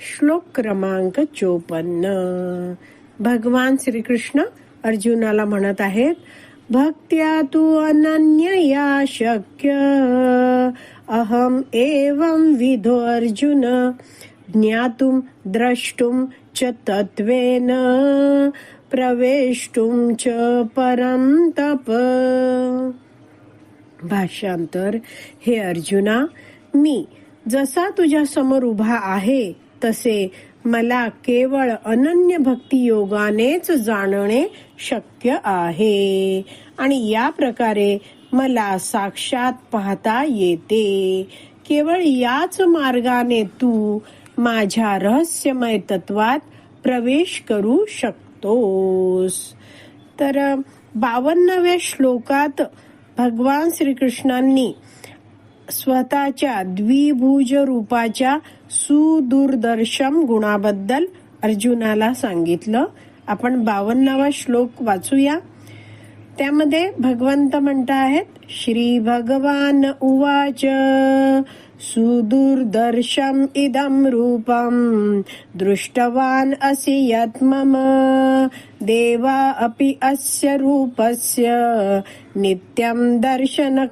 श्लोक क्रमांक चोपन्न. भगवान श्रीकृष्ण अर्जुनाला म्हणत आहेत भक्त्या तू अनन्यया शक्य अहम एवं विधो अर्जुन ज्ञातुम द्रष्टुम च तत्वेन प्रवेष्टुम च परम तप. भाषांतर हे अर्जुना मी जसा तुझ्या समोर उभा आहे तसे मला केवळ अनन्य भक्ती योगानेच जाणणे शक्य आहे. आणि या प्रकारे मला साक्षात पाहता येते. केवळ याच मार्गाने तू माझ्या रहस्यमय तत्वात प्रवेश करू शकतोस. तर बावन्नव्या श्लोकात भगवान श्रीकृष्णांनी स्वतःच्या द्विभुज रूपाच्या सुदूरदर्शम गुणाबद्दल अर्जुनाला सांगितलं. आपण बावन्नावा श्लोक वाचूया. त्यामध्ये भगवंत म्हणत आहेत श्री भगवान उवाच सुदूरदर्शम इदम रूपम दृष्टवान असि यत् मम देवा अपि अस्य रूपस्य नित्यम दर्शन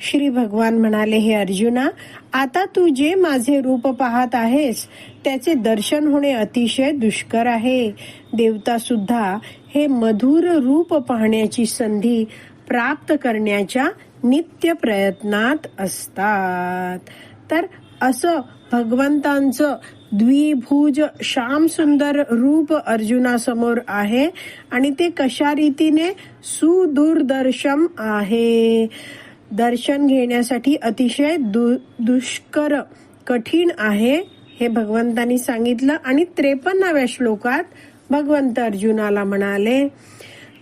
श्री भगवान म्हणाले हे अर्जुना आता तू जे माझे रूप पाहत आहेस त्याचे दर्शन होणे अतिशय दुष्कर आहे. देवता सुद्धा हे मधुर रूप पाहण्याची संधी प्राप्त करण्याच्या नित्य प्रयत्नात असतात. तर असं भगवंतांचं द्विभुज श्याम सुंदर रूप अर्जुनासमोर आहे आणि ते कशा रीतीने सुदूरदर्शम आहे? दर्शन घेण्यासाठी अतिशय दु दुष्कर कठीण आहे हे भगवंतांनी सांगितलं आणि त्रेपन्नाव्या श्लोकात भगवंत अर्जुनाला म्हणाले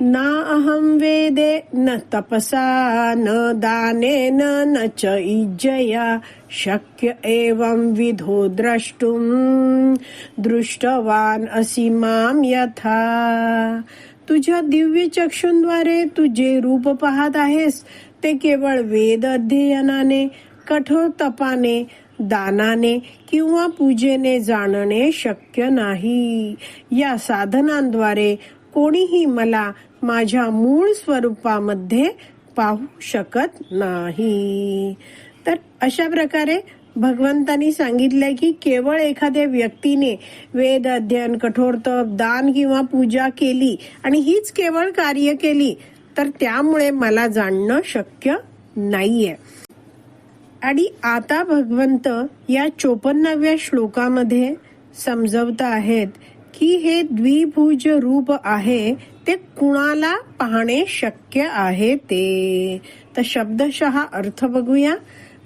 ना अहम वेदे न तपसा न दानेन न च इज्जया शक्य एवं विधो द्रष्टुम् दृष्टवान असि माम यथा। तुझ्या दिव्य चक्षुंद्वारे तू जे रूप पाहत आहेस ते केवळ वेद अध्ययनाने कठोर तपाने दानाने किंवा पूजेने जाणणे शक्य नाही. या साधनांद्वारे कोणीही मला माझ्या मूळ स्वरूपामध्ये पाहू शकत नाही. तर अशा प्रकारे भगवंतानी सांगितलंय की केवळ एखाद्या व्यक्तीने वेद अध्ययन कठोर तप दान किंवा पूजा केली आणि हीच केवळ कार्य केली तर त्यामुळे मला जाणणं शक्य नाहीये. आणि आता भगवंत या चोपन्नाव्या श्लोकामध्ये समजवत आहेत की हे द्विभुज रूप आहे ते कुणाला पाहणे शक्य आहे ते? तर शब्दशः अर्थ बघूया.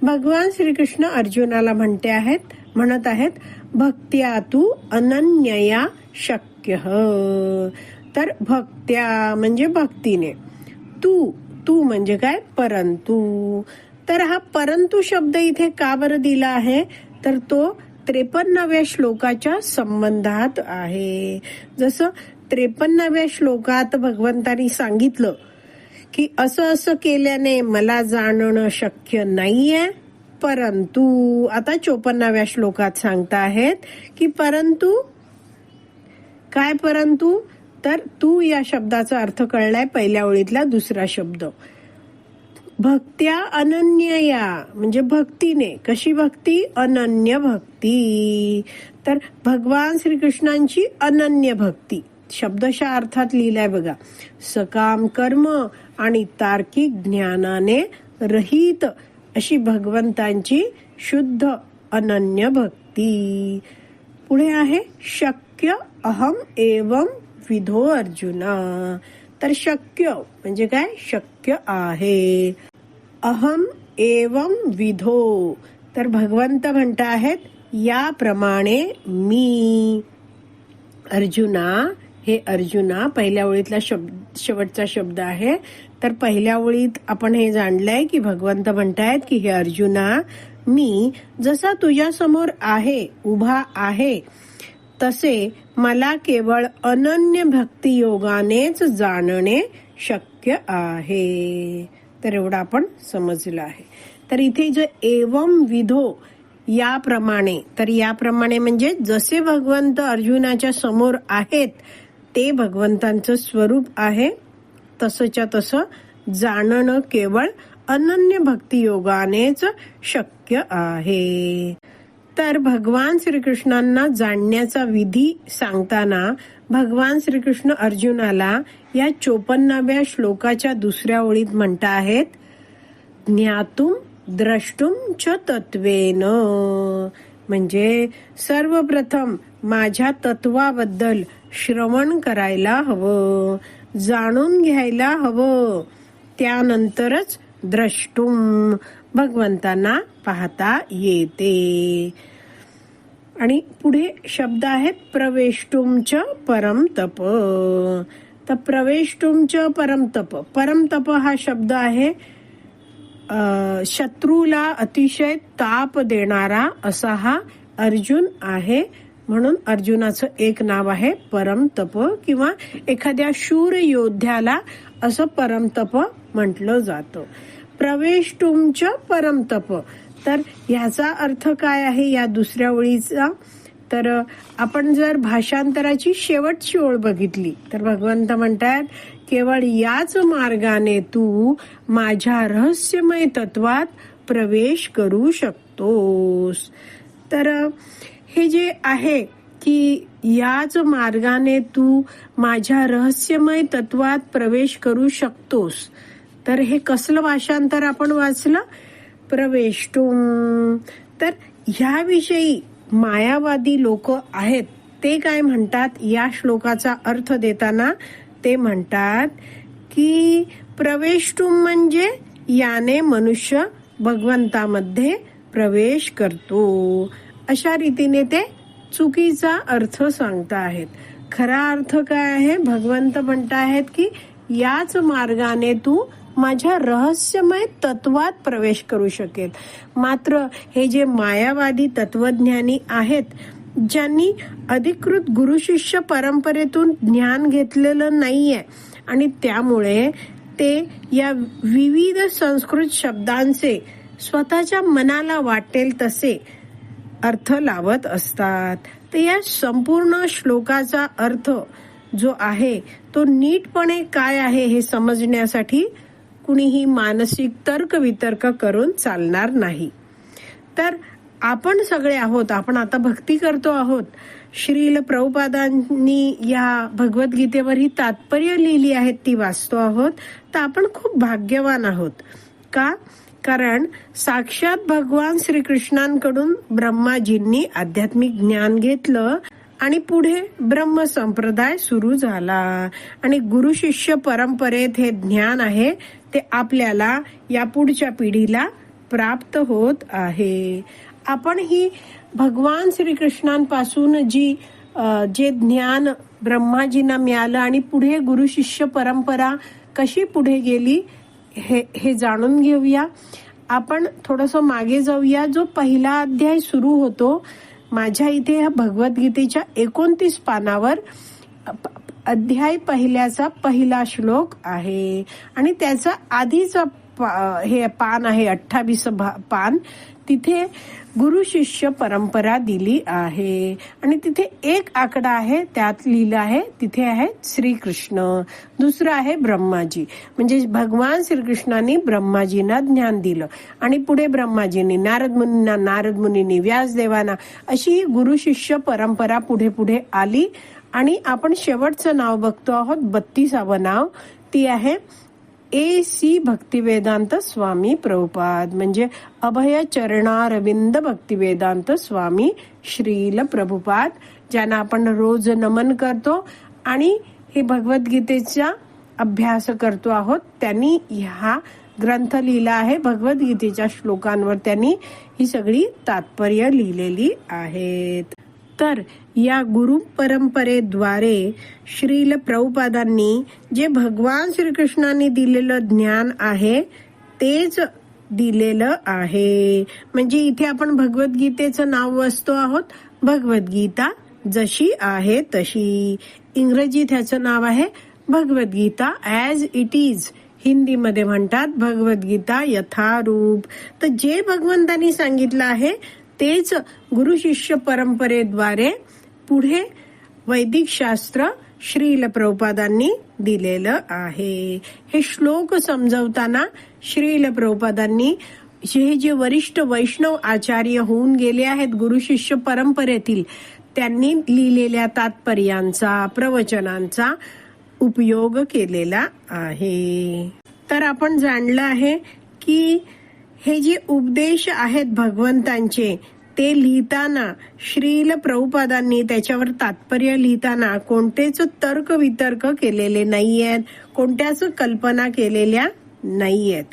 भगवान श्रीकृष्ण अर्जुनाला म्हणते आहेत म्हणत आहेत भक्त्या तू अनन्यया शक्य. तर भक्त्या म्हणजे भक्तीने. तू तू म्हणजे काय? परंतु. तर हा परंतु शब्द इथे का बरं दिला आहे? तर तो त्रेपन्नाव्या श्लोकाच्या संबंधात आहे. जसं त्रेपन्नाव्या श्लोकात भगवंतानी सांगितलं की असं असं केल्याने मला जाणणं शक्य नाहीये परंतु आता चोपन्नाव्या श्लोकात सांगता आहेत की परंतु काय परंतु? तर तू या शब्दाचा अर्थ कळलाय पहिल्या ओळीतला दुसरा शब्द. भक्त्या अनन्यया. म्हणजे भक्तीने. कशी भक्ती? अनन्य भक्ती. तर भगवान श्रीकृष्णांची अनन्य भक्ती. शब्दशा अर्थात लिहिलाय बघा. सकाम कर्म आणि तार्किक ज्ञानाने रहित अशी भगवंतांची शुद्ध अनन्य भक्ती. पुढे आहे शक्य अहम एवं विधो अर्जुना. तर शक्य म्हणजे काय? शक्य आहे. अहम एवं विधो. तर भगवंत म्हणत आहेत याप्रमाणे मी. अर्जुना हे अर्जुना पहिल्या ओळीतला शब्द शेवटचा शब्द आहे. तर पहिल्या ओळीत आपण हे जाणलंय की भगवंत म्हणतायत की हे अर्जुना मी जसा तुझ्या समोर आहे उभा आहे तसे मला केवळ अनन्य भक्तियोगानेच जाणणे शक्य आहे. तर एवढं आपण समजलं आहे. तर इथे जे एवम विधो याप्रमाणे तर याप्रमाणे म्हणजे जसे भगवंत अर्जुनाच्या समोर आहेत ते भगवंतांचं स्वरूप आहे. तसंच्या तसं जाणणं केवळ अनन्य भक्तियोगानेच शक्य आहे. तर भगवान श्रीकृष्णांना जाणण्याचा विधी सांगताना भगवान श्रीकृष्ण अर्जुनाला या चोपन्नाव्या श्लोकाच्या दुसऱ्या ओळीत म्हणता आहेत ज्ञातुम द्रष्टुम च तत्वेन म्हणजे सर्वप्रथम माझ्या तत्वाबद्दल श्रवण करायला हवं जाणून घ्यायला हवं त्यानंतरच द्रष्टुम भगवंतांना पाहता येते. आणि पुढे शब्द आहेत प्रवेष्टुमच परम तप. तर प्रवेष्टुमच परम तप. परम तप हा शब्द आहे शत्रूला अतिशय ताप देणारा असा हा अर्जुन आहे. म्हणून अर्जुनाचं एक नाव आहे परम तप. किंवा एखाद्या शूर योद्ध्याला असं परम तप म्हटलं जातं. प्रवेश तुमच्या परमतप तर ह्याचा अर्थ काय आहे या दुसऱ्या ओळीचा? तर आपण जर भाषांतराची शेवटची ओळ बघितली तर भगवंत म्हणतात केवळ याच मार्गाने तू माझ्या रहस्यमय तत्वात प्रवेश करू शकतोस. तर हे जे आहे की याच मार्गाने तू माझ्या रहस्यमय तत्वात प्रवेश करू शकतोस तर हे कसलं भाषांतर आपण वाचलं? प्रवेष्टुम तर ह्याविषयी मायावादी लोक आहेत ते काय म्हणतात? या श्लोकाचा अर्थ देताना ते म्हणतात की प्रवेष्टुम म्हणजे याने मनुष्य भगवंतामध्ये प्रवेश करतो. अशा रीतीने ते चुकीचा अर्थ सांगता आहेत खरा अर्थ काय आहे? भगवंत म्हणताहेत की याच मार्गाने तू माझ्या रहस्यमय तत्वात प्रवेश करू शकेल. मात्र हे जे मायावादी तत्वज्ञानी आहेत ज्यांनी अधिकृत गुरु शिष्य परंपरेतून ज्ञान घेतलेलं नाहीये आणि त्यामुळे ते या विविध संस्कृत शब्दांचे स्वतःच्या मनाला वाटेल तसे अर्थ लावत असतात. तर या संपूर्ण श्लोकाचा अर्थ जो आहे तो नीटपणे काय आहे हे समजण्यासाठी कुणीही मानसिक तर्कवितर्क करून चालणार नाही. तर आपण सगळे आहोत आपण आता भक्ती करतो आहोत. श्रील प्रभुपादांनी या भगवद्गीतेवर ही तात्पर्य लिहिली आहेत ती वाचतो आहोत. तर आपण खूप भाग्यवान आहोत. का? कारण साक्षात भगवान श्रीकृष्णांकडून ब्रह्माजींनी आध्यात्मिक ज्ञान घेतलं आणि पुढे ब्रह्म संप्रदाय सुरू झाला. आणि गुरु शिष्य परंपरेत हे ज्ञान आहे ते आपल्याला या पुढच्या पिढीला प्राप्त होत आहे. आपण ही भगवान श्रीकृष्णांपासून जी जे ज्ञान ब्रह्माजींना मिळालं आणि पुढे गुरु शिष्य परंपरा कशी पुढे गेली हे हे जाणून घेऊया. आपण थोडस मागे जाऊया. जो पहिला अध्याय सुरू होतो माझ्या इथे ह्या भगवद्गीतेच्या एकोणतीस पानावर अध्याय पहिल्याचा पहिला श्लोक आहे. आणि त्याचा आधीचा पा- हे पान आहे अठ्ठावीस पान. तिथे गुरु शिष्य परंपरा दिली आहे. आणि तिथे एक आकडा आहे त्यात लिहिलं आहे तिथे आहे श्रीकृष्ण. दुसरं आहे ब्रह्माजी. म्हणजे भगवान श्रीकृष्णांनी ब्रह्माजींना ज्ञान दिलं. आणि पुढे ब्रह्माजींनी नारद मुनींना नारद मुनींनी व्यासदेवांना अशी गुरु शिष्य परंपरा पुढे पुढे आली. आणि आपण शेवटचं नाव बघतो आहोत बत्तीसावं नाव. ती आहे ए सी भक्तिवेदांत स्वामी प्रभुपाद म्हणजे अभय चरणारविंद भक्तिवेदांत स्वामी श्रील प्रभुपाद ज्यांना आपण रोज नमन करतो आणि हे भगवद्गीतेचा अभ्यास करतो आहोत त्यांनी ह्या ग्रंथ लिहिला आहे. भगवद्गीतेच्या श्लोकांवर त्यांनी ही सगळी तात्पर्य लिहिलेली आहेत. तर या गुरु परंपरेद्वारे श्रील प्रभुपादांनी जे भगवान श्रीकृष्णांनी दिलेलं ज्ञान आहे तेच दिलेलं आहे. म्हणजे इथे आपण भगवद्गीतेचं नाव वाचतो आहोत. भगवद्गीता जशी आहे तशी. इंग्रजीत ह्याचं नाव आहे भगवद्गीता ऍज इट इज हिंदीमध्ये म्हणतात भगवद्गीता यथारूप. तर जे भगवंतांनी सांगितलं आहे तेच गुरु शिष्य परंपरेद्वारे पुढे वैदिक शास्त्र श्रील प्रभुपादांनी दिलेलं आहे. हे श्लोक समजवताना श्रील प्रभुपादांनी हे जे वरिष्ठ वैष्णव आचार्य होऊन गेले आहेत गुरु शिष्य परंपरेतील त्यांनी लिहिलेल्या तात्पर्यांचा प्रवचनांचा उपयोग केलेला आहे. तर आपण जाणलं आहे की हे जे उपदेश आहेत भगवंतांचे ते लिहिताना श्रील प्रभुपादांनी त्याच्यावर तात्पर्य लिहिताना कोणतेच तर्क वितर्क केलेले नाहीयेत कोणत्याच कल्पना केलेल्या नाहीयेत.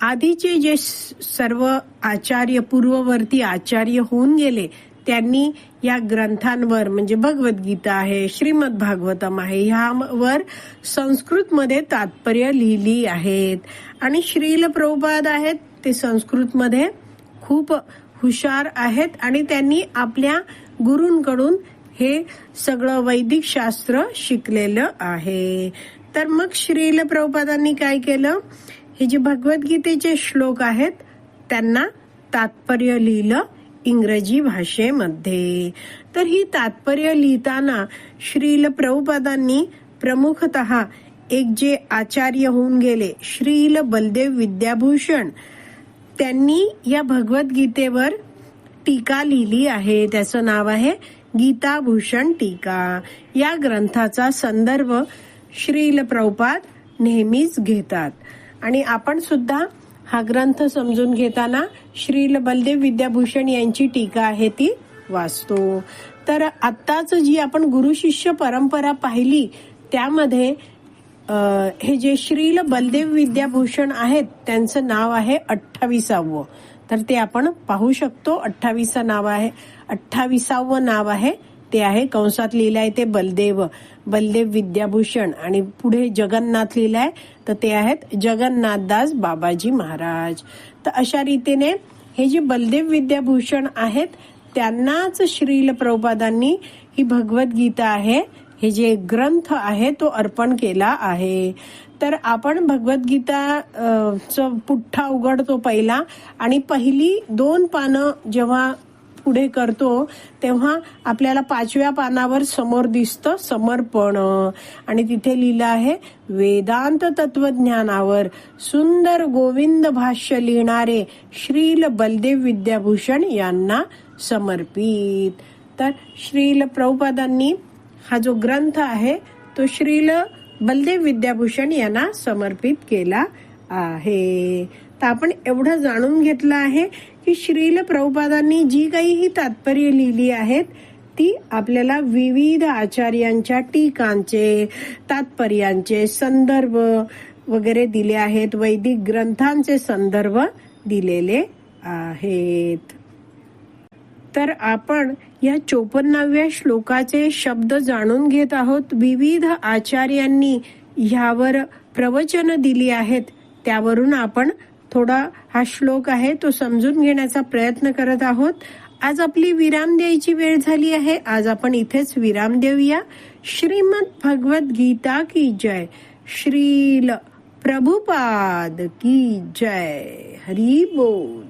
आधीचे जे सर्व आचार्य पूर्ववर्ती आचार्य होऊन गेले त्यांनी या ग्रंथांवर म्हणजे भगवद्गीता आहे श्रीमद भागवतम आहे ह्यावर संस्कृतमध्ये तात्पर्य लिहिली आहेत. आणि श्रील प्रभुपाद आहेत ते संस्कृतमध्ये खूप हुशार आहेत आणि त्यांनी आपल्या गुरूंकडून हे सगळं वैदिक शास्त्र शिकलेलं आहे. तर मग श्रील प्रभुपादांनी काय केलं? हे जे भगवद्गीतेचे श्लोक आहेत त्यांना तात्पर्य लिहिलं इंग्रजी भाषेमध्ये. तर ही तात्पर्य लिहिताना श्रील प्रभुपादांनी प्रमुखतः एक जे आचार्य होऊन गेले श्रील बलदेव विद्याभूषण. त्यांनी या भगवद्गीतेवर टीका लिहिली आहे. त्याचं नाव आहे गीताभूषण टीका. या ग्रंथाचा संदर्भ श्रील प्रभुपाद नेहमीच घेतात. आणि आपण सुद्धा हा ग्रंथ समजून घेताना श्रील बलदेव विद्याभूषण यांची टीका आहे ती वाचतो. तर आत्ताच जी आपण गुरु शिष्य परंपरा पाहिली त्यामध्ये हे जे श्रील बलदेव विद्याभूषण आहेत त्यांचं नाव आहे अठ्ठावीसावं. तर ते आपण पाहू शकतो अठ्ठावीस नाव आहे अठ्ठावीसावं नाव आहे ते आहे कंसात लिहिलंय ते बलदेव बलदेव विद्याभूषण. आणि पुढे जगन्नाथ लिहिलंय तर ते आहेत जगन्नाथदास बाबाजी महाराज. तर अशा रीतीने हे जे बलदेव विद्याभूषण आहेत त्यांनाच श्रील प्रभुपादांनी ही भगवद्गीता आहे हे जे ग्रंथ आहे तो अर्पण केला आहे. तर आपण भगवद्गीता पुठ्ठा उघडतो पहिला आणि पहिली दोन पानं जेव्हा पुढे करतो तेव्हा आपल्याला पाचव्या पानावर समोर दिसतं समर्पण. आणि तिथे लिहिलं आहे वेदांत तत्वज्ञानावर सुंदर गोविंद भाष्य लिहिणारे श्रील बलदेव विद्याभूषण यांना समर्पित. तर श्रील प्रभुपादांनी हा जो ग्रंथ आहे तो श्रील बलदेव विद्याभूषण यांना समर्पित केला आहे. तर आपण एवढं जाणून घेतलं आहे की श्रील प्रभुपादांनी जी काही ही तात्पर्य लिहिली आहेत ती आपल्याला विविध आचार्यांच्या टीकांचे तात्पर्यांचे संदर्भ वगैरे दिले आहेत वैदिक ग्रंथांचे संदर्भ दिलेले आहेत. तर आपण या चोपन्नाव्या श्लोकाचे शब्द जाणून घेत आहोत. विविध आचार्यांनी ह्यावर प्रवचन दिली आहेत. त्यावरून आपण थोडा हा श्लोक आहे तो समजून घेण्याचा प्रयत्न करत आहोत. आज आपली विराम द्यायची वेळ झाली आहे. आज आपण इथेच विराम देऊया. श्रीमद भगवत गीता की जय. श्रील प्रभुपाद की जय. हरी बोल.